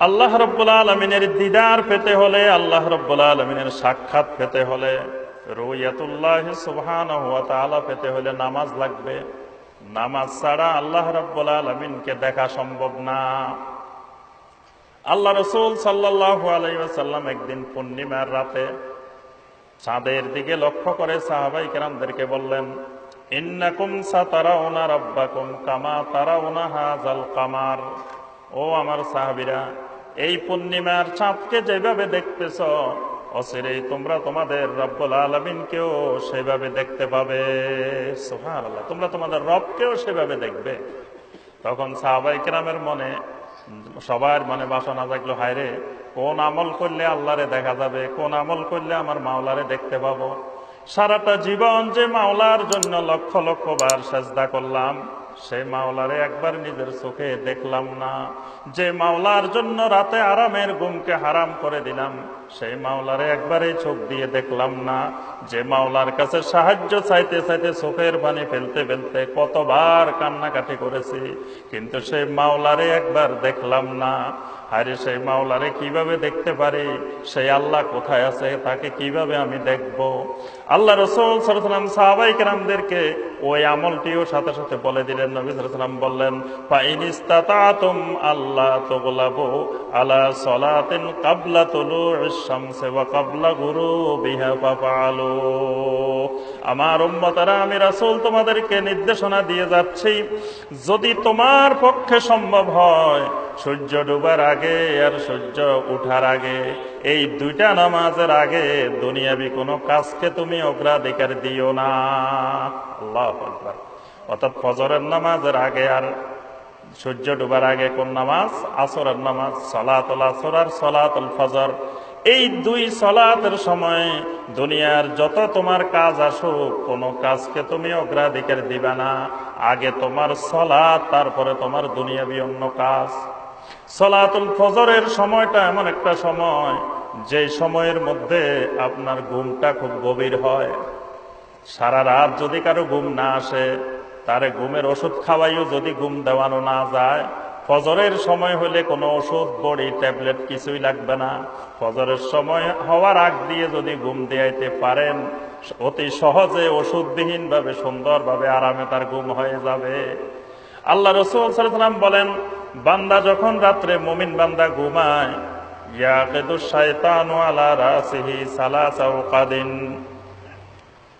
আল্লাহ রব্বুল আলমিনের দিদার পেতে হলে আল্লাহ রব্বুল আলমিনের সাক্ষাৎ পেতে হলে রুইয়াতুল্লাহ সুবহান পেতে হলে নামাজ লাগবে। নামাজ ছাড়া আল্লাহ রব্বুল আলমিনকে দেখা সম্ভব না। আল্লাহ রসুল সাল্লাহ আলাইসাল্লাম একদিন পূর্ণিমার রাতে চাঁদের দিকে লক্ষ্য করে সাহাবাই কেরামদেরকে বললেন রাব্বাকুম কামা হাজাল কামার। ও আমার সাহাবিরা, এই পূর্ণিমার চাঁদকে যেভাবে দেখতেছ অচিরেই তোমরা তোমাদের রব্বুল আলমিনকেও সেভাবে দেখতে পাবে। সোহান আল্লাহ তোমরা তোমাদের রবকেও সেভাবে দেখবে। তখন সাহাবাই কেরামের মনে, সবার মনে বাসনা জাগলো হায়রে কোন আমল করলে আল্লাহরে দেখা যাবে? কোন আমল করলে আমার মাওলারে দেখতে পাবো? সারাটা জীবন যে মাওলার জন্য লক্ষ লক্ষ বার সেজদা করলাম সেই মাওলারে একবার নিজের চোখে দেখলাম না। যে মাওলার জন্য রাতে আরামের ঘুমকে হারাম করে দিলাম সেই মাওলারে একবারে চোখ দিয়ে দেখলাম না। যে মাওলার কাছে সাহায্য চাইতে চাইতে চোখের পানি ফেলতে ফেলতে কতবার কান্নাকাটি করেছি, কিন্তু সেই মাওলারে একবার দেখলাম না। আরে সেই মাওলারে কীভাবে দেখতে পারি? সেই আল্লাহ কোথায় আছে? তাকে কীভাবে আমি দেখব? আল্লাহ রসুল সাল্লাম সাহাবাই কেরামদেরকে ওই আমলটিও সাথে সাথে বলে দিলেন। নবী সাল্লাম বললেন পাইনিস্তাতাতুম আল্লাহ তোগলাবো আলা সলাতিন কাবলা তুলু শামসে ওয়া কাবলা গুরু বিহা পাপালো আমার উম্মতারা, আমি রাসূল তোমাদেরকে নির্দেশনা দিয়ে যাচ্ছি, যদি তোমার পক্ষে সম্ভব হয় সূর্য ডুবার আগে আর সূর্য উঠার আগে। এই দুইটা নামাজের আগে দুনিয়াবি কোনো কাজকে তুমি অগ্রাধিকার দিও না। আল্লাহ অর্থাৎ ফজরের নামাজের আগে আর সূর্য ডুবার আগে কোন নামাজ? আসরের নামাজ, সলাতুল আসর আর সলাতুল ফজর। এই দুই সলাতের সময় দুনিয়ার যত তোমার কাজ আসুক, কোনো কাজকে তুমি অগ্রাধিকার দিবা না। আগে তোমার সলাৎ তারপরে তোমার দুনিয়াবি অন্য কাজ। সলাতুল ফজরের সময়টা এমন একটা সময় যে সময়ের মধ্যে আপনার ঘুমটা খুব গভীর হয়। সারা রাত যদি কারও ঘুম না আসে, তারে ঘুমের ওষুধ খাওয়াইও যদি ঘুম দেওয়ানো না যায়। ফজরের সময় হলে কোনো ওষুধ, বড়ি, ট্যাবলেট কিছুই লাগবে না। ফজরের সময় হওয়ার আগ দিয়ে যদি ঘুম দেয়াইতে পারেন, অতি সহজে ওষুধবিহীন ভাবে সুন্দরভাবে আরামে তার ঘুম হয়ে যাবে। আল্লাহ রসুল সাল্লাম বলেন, বান্দা যখন রাত্রে মুমিন বান্দা ঘুমায়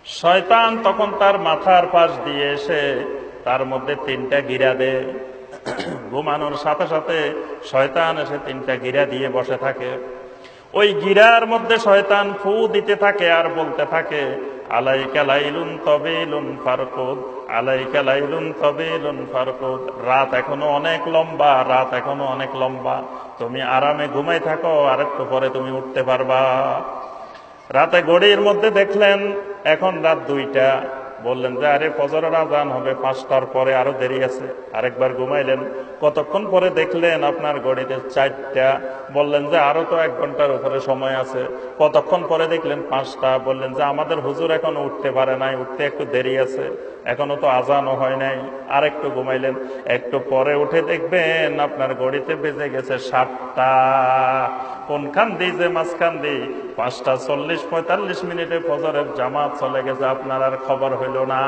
শয়তান তখন তার মাথার পাশ দিয়ে এসে তার মধ্যে তিনটা গিরা দেয়। ঘুমানোর সাথে সাথে শয়তান এসে তিনটা গিরা দিয়ে বসে থাকে। ওই গিরার মধ্যে শয়তান ফু দিতে থাকে আর বলতে থাকে আলাই লাইলুন তবেলুন ফারকুদ, আলাইকা লাইলুন তবেলুন ফারকুদ। রাত এখনও অনেক লম্বা, রাত এখনও অনেক লম্বা। তুমি আরামে ঘুমাই থাকো, আর একটু পরে তুমি উঠতে পারবা। রাতে গড়ির মধ্যে দেখলেন, এখন রাত দুইটা। বললেন যে, আরে, ফজরের আজান হবে, পাঁচটার পরে আরও দেরি আছে। আরেকবার ঘুমাইলেন। কতক্ষণ পরে দেখলেন আপনার গড়িতে চারটা। বললেন যে, আরও তো এক ঘণ্টার উপরে সময় আছে। কতক্ষণ পরে দেখলেন পাঁচটা। বললেন যে, আমাদের হুজুর এখন উঠতে পারে নাই, উঠতে একটু দেরি আছে। এখনও তো আজানও হয় নাই। আর একটু ঘুমাইলেন, একটু পরে উঠে দেখবেন আপনার গড়িতে বেজে গেছে সাতটা। কোনখান দিয়ে যে মাঝখান দিয়ে? পাঁচটা চল্লিশ, পঁয়তাল্লিশ মিনিটে ফজরের জামাত চলে গেছে, আপনার আর খবর হইল না।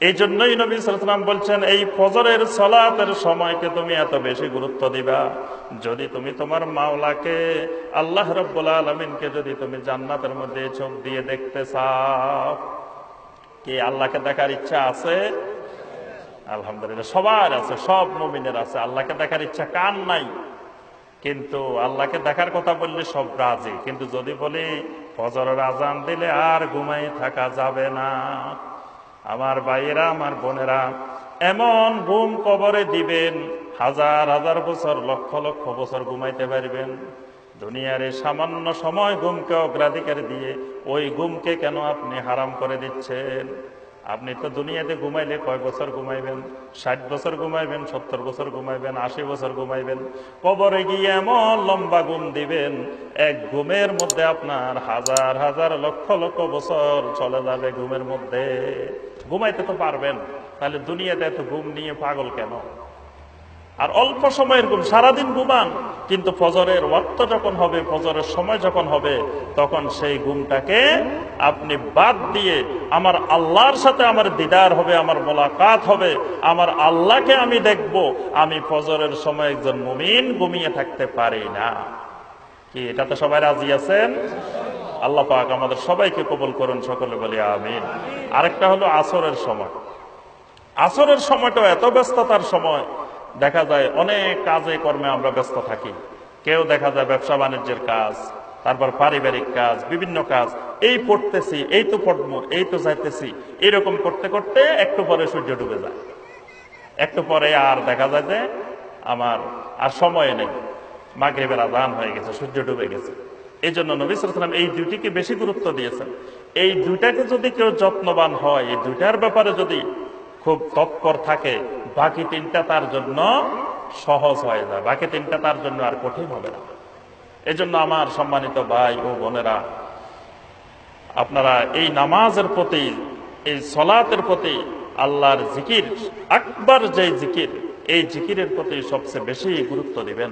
এই জন্যই নবী সালাম বলছেন, এই ফজরের সলাতের সময়কে তুমি এত বেশি গুরুত্ব দিবা? যদি তুমি তোমার মাওলাকে, আল্লাহ রব্বুল আলমিনকে যদি তুমি জান্নাতের মধ্যে চোখ দিয়ে দেখতে চাও কি আল্লাহকে দেখার ইচ্ছা আছে? আলহামদুলিল্লাহ, সবার আছে, সব নবীনের আছে। আল্লাহকে দেখার ইচ্ছা কার নাই? কিন্তু আল্লাহকে দেখার কথা বললে সব রাজি। কিন্তু যদি বলি, ফজরের আজান দিলে আর ঘুমাই থাকা যাবে না। আমার ভাইয়েরা, আমার বোনেরা, এমন ঘুম কবরে দিবেন, হাজার হাজার বছর, লক্ষ লক্ষ বছর ঘুমাইতে পারবেন। দুনিয়ার সামান্য সময় ঘুমকে অগ্রাধিকার দিয়ে ওই ঘুমকে কেন আপনি হারাম করে দিচ্ছেন? আপনি তো দুনিয়াতে ঘুমাইলে কয় বছর ঘুমাইবেন? ষাট বছর ঘুমাইবেন? সত্তর বছর ঘুমাইবেন? আশি বছর ঘুমাইবেন? কবরে গিয়ে এমন লম্বা ঘুম দিবেন, এক ঘুমের মধ্যে আপনার হাজার হাজার লক্ষ লক্ষ বছর চলে যাবে ঘুমের মধ্যে। ঘুমাইতে তো পারবেন, তাহলে দুনিয়াতে এত ঘুম নিয়ে পাগল কেন? আর অল্প সময়ের ঘুম সারাদিন ঘুমান, কিন্তু ফজরের ওয়াক্ত যখন হবে, ফজরের সময় যখন হবে, তখন সেই ঘুমটাকে আপনি বাদ দিয়ে আমার আল্লাহর সাথে আমার দিদার হবে, আমার মোলাকাত হবে, আমার আল্লাহকে আমি দেখব, আমি ফজরের সময় একজন মুমিন ঘুমিয়ে থাকতে পারি না। কি এটাতে সবাই রাজি আছেন? আল্লাহ পাক আমাদের সবাইকে কবুল করুন, সকলে বলি আমিন। আরেকটা হলো আসরের সময়। আসরের সময়টা এত ব্যস্ততার সময় দেখা যায় অনেক কাজে কর্মে আমরা ব্যস্ত থাকি। কেউ দেখা যায় ব্যবসা বাণিজ্যের কাজ, তারপর পারিবারিক কাজ, বিভিন্ন কাজ। এই পড়তেছি, এই তো পড়ব, এই তো যাইতেছি। এরকম করতে করতে একটু পরে সূর্য ডুবে যায়। একটু পরে আর দেখা যায় যে আমার আর সময় নেই। মাগরিবের আজান হয়ে গেছে, সূর্য ডুবে গেছে। এই জন্য নবী সালাম এই দুইটিকে বেশি গুরুত্ব দিয়েছেন। এই দুইটাকে যদি কেউ যত্নবান হয়, এই দুইটার ব্যাপারে যদি খুব তৎপর থাকে। বাকি তিনটা তার জন্য সহজ হয়ে যায় বাকি তিনটা তার জন্য আর কঠিন হবে না। এই জন্য আমার সম্মানিত ভাই ও বোনেরা, আপনারা এই নামাজের প্রতি, এই সলাতের প্রতি আল্লাহর জিকির, আকবার যে জিকির, এই জিকিরের প্রতি সবচেয়ে বেশি গুরুত্ব দিবেন।